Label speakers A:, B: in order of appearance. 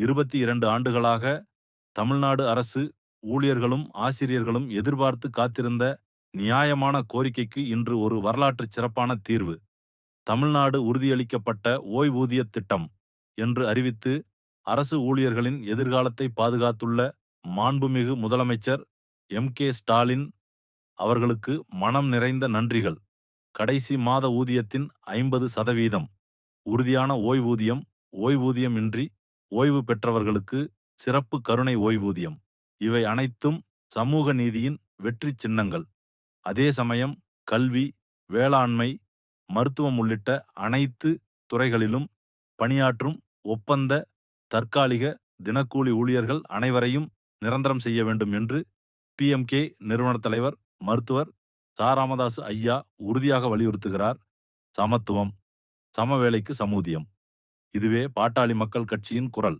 A: இருபத்தி இரண்டு ஆண்டுகளாக தமிழ்நாடு அரசு ஊழியர்களும் ஆசிரியர்களும் எதிர்பார்த்து காத்திருந்த நியாயமான கோரிக்கைக்கு இன்று ஒரு வரலாற்று சிறப்பான தீர்வு. தமிழ்நாடு உறுதியளிக்கப்பட்ட ஓய்வூதிய திட்டம் என்று அறிவித்து அரசு ஊழியர்களின் எதிர்காலத்தை பாதுகாத்துள்ள மாண்புமிகு முதலமைச்சர் எம். கே. ஸ்டாலின் அவர்களுக்கு மனம் நிறைந்த நன்றிகள். கடைசி மாத ஊதியத்தின் ஐம்பது சதவீதம். உறுதியான ஓய்வூதியம் ஓய்வூதியமின்றி ஓய்வு பெற்றவர்களுக்கு சிறப்பு கருணை ஓய்வூதியம். இவை அனைத்தும் சமூக நீதியின் வெற்றி சின்னங்கள். அதே சமயம் கல்வி வேளாண்மை மருத்துவம் உள்ளிட்ட அனைத்து துறைகளிலும் பணியாற்றும் ஒப்பந்த தற்காலிக தினக்கூலி ஊழியர்கள் அனைவரையும் நிரந்தரம் செய்ய வேண்டும் என்று பிஎம்கே நிறுவன தலைவர் மருத்துவர் சாராமதாஸ் ஐயா உறுதியாக வலியுறுத்துகிறார். சமத்துவம் சமவேளைக்கு சமூதியம். இதுவே பாட்டாளி மக்கள் கட்சியின் குரல்.